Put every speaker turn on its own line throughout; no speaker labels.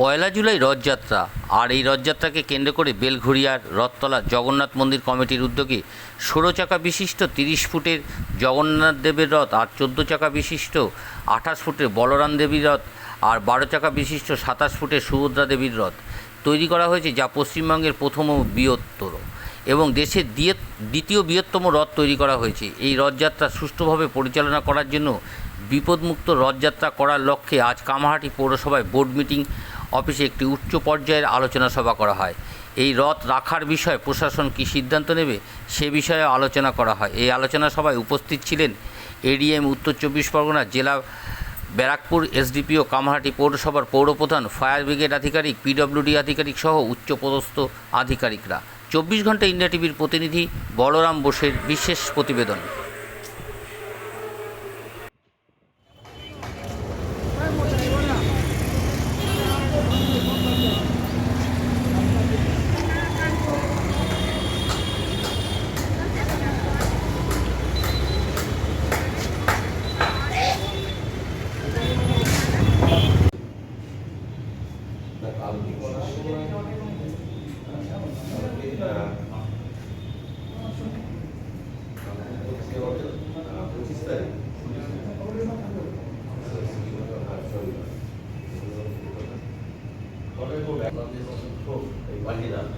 পয়লা জুলাই রথযাত্রা। আর এই রথযাত্রাকে কেন্দ্র করে বেলঘড়িয়ার রথতলা জগন্নাথ মন্দির কমিটির উদ্যোগে ষোলো চাকা বিশিষ্ট তিরিশ ফুটের জগন্নাথ দেবের রথ আর চোদ্দ চাকা বিশিষ্ট আঠাশ ফুটের বলরাম দেবীর রথ আর বারো চাকা বিশিষ্ট সাতাশ ফুটের সুভদ্রা দেবীর রথ তৈরি করা হয়েছে যা পশ্চিমবঙ্গের প্রথম ও বৃহত্তর এবং দেশের দ্বিতীয় বৃহত্তম রথ তৈরি করা হয়েছে। এই রথযাত্রা সুষ্ঠুভাবে পরিচালনা করার জন্য বিপদমুক্ত রথযাত্রা করার লক্ষ্যে আজ কামাহাটি পৌরসভায় বোর্ড মিটিং অফিসে একটি উচ্চ পর্যায়ের আলোচনা সভা করা হয়। এই রথ রাখার বিষয়ে প্রশাসন কী সিদ্ধান্ত নেবে, সে বিষয়ে আলোচনা করা হয়। এই আলোচনা সভায় উপস্থিত ছিলেন এডিএম, উত্তর চব্বিশ পরগনা জেলা ব্যারাকপুর এসডিপিও কামাহাটি পৌরসভার পৌরপ্রধান, ফায়ার ব্রিগেড আধিকারিক, পিডব্লিউডি আধিকারিক সহ উচ্চপদস্থ আধিকারিকরা। চব্বিশ ঘণ্টা ইন্ডিয়া টিভির প্রতিনিধি বলরাম বোসের বিশেষ প্রতিবেদন।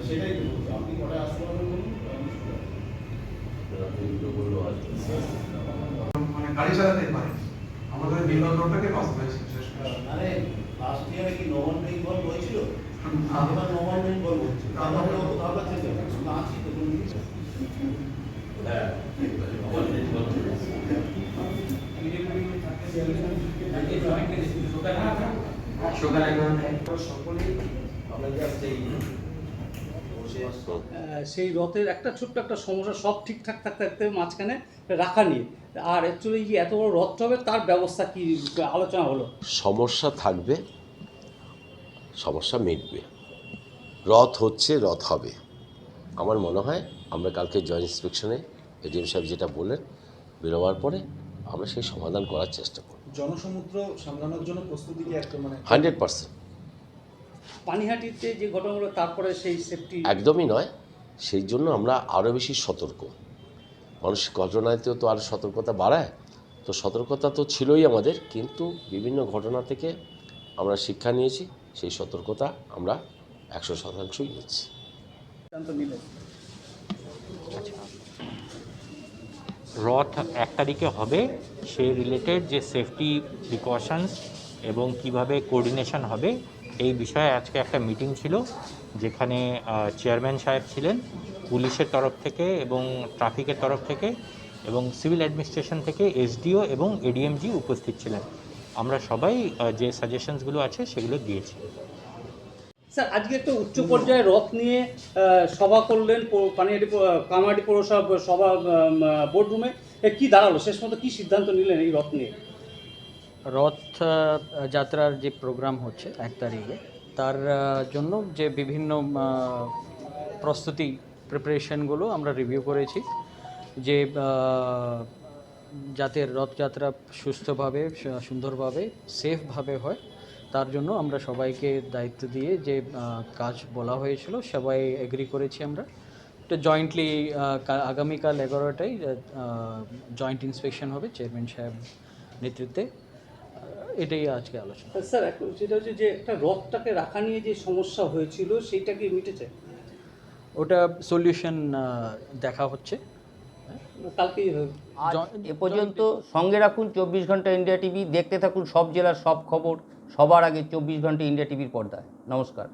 সেটাই তো বলছি, আপনি কটা আসতে পারবেন বলুন?
মানে গাড়ি চালাতে পারে। আমাদের বিনোদনটাকে নষ্ট হয়েছে শেষ
মানে লাস্ট ইয়ারে কি নবান্ন বেঙ্গল হয়েছিল?
আহ,
এবার বেঙ্গল হচ্ছে। তাহলে অত ভাবনা থেকে না। আছি তো কোনো হ্যাঁ আমরা এই বসে
আহ, সেই রথের একটা ছোট্ট একটা সমস্যা সব ঠিকঠাক থাকতে থাকতে মাঝখানে রাখা নিয়ে আর অ্যাকচুয়ালি যে এত বড় রথ হবে তার ব্যবস্থা কি আলোচনা হলো?
সমস্যা থাকবে সমস্যা মিটবে। রথ হচ্ছে রথ হবে। আমার মনে হয় আমরা কালকে জয়েন্ট ইন্সপেকশনে এডিএম সাহেব যেটা বললেন বেরোবার পরে আমরা সেই সমাধান করার চেষ্টা করব।
জনসমুদ্র সামলানোর জন্য প্রস্তুতি কি একটা মানে
হান্ড্রেড পার্সেন্ট
পানিহাটিতে যে ঘটনা হলো তারপরে সেই সেফটি
একদমই নয়। সেই জন্য আমরা আরও বেশি সতর্ক। মানুষ ঘটনাতেও তো আরও সতর্কতা বাড়ায়। তো সতর্কতা তো ছিলই আমাদের কিন্তু বিভিন্ন ঘটনা থেকে আমরা শিক্ষা নিয়েছি। সেই সতর্কতা আমরা একশো শতাংশই নিচ্ছি।
রথ এক তারিখে হবে। সেই রিলেটেড যে সেফটি প্রিকশনস এবং কীভাবে কোঅর্ডিনেশন হবে এই বিষয়ে আজকে একটা মিটিং ছিল, যেখানে চেয়ারম্যান সাহেব ছিলেন পুলিশের তরফ থেকে এবং ট্রাফিকের তরফ থেকে এবং সিভিল অ্যাডমিনিস্ট্রেশন থেকে এসডিও এবং এডিএমজি উপস্থিত ছিলেন। আমরা সবাই যে সাজেশনসগুলো আছে সেগুলো দিয়েছি।
স্যার, আজকে একটা উচ্চ পর্যায়ে রথ নিয়ে সভা করলেন পানিহাটি কামাহাটি পৌরসভা, সভা বোর্ডরুমে কি দাঁড়াল? শেষ মতো কি সিদ্ধান্ত নিলেন এই রথ নিয়ে?
রথ যাত্রার যে প্রোগ্রাম হচ্ছে এক তারিখে, তার জন্য যে বিভিন্ন প্রস্তুতি প্রিপারেশনগুলো আমরা রিভিউ করেছি যে যাতে রথযাত্রা সুস্থভাবে, সুন্দরভাবে, সেফভাবে হয়, তার জন্য আমরা সবাইকে দায়িত্ব দিয়ে যে কাজ বলা হয়েছিল, সবাই এগ্রি করেছি আমরা। তো জয়েন্টলি আগামীকাল এগারোটায় জয়েন্ট ইন্সপেকশন হবে চেয়ারম্যান সাহেব নেতৃত্বে। এটাই আজকে আলোচনা।
স্যার এখন সেটা হচ্ছে যে একটা রথটাকে রাখা নিয়ে যে সমস্যা হয়েছিল সেইটা কি মিটেছে?
ওটা সলিউশন দেখা হচ্ছে।
কালকেই
আজ এ পর্যন্ত সঙ্গে রাখুন চব্বিশ ঘণ্টা ইন্ডিয়া টিভি দেখতে থাকুন সব জেলার সব খবর সবার আগে চব্বিশ ঘণ্টা ইন্ডিয়া টিভির পর্দায়। নমস্কার।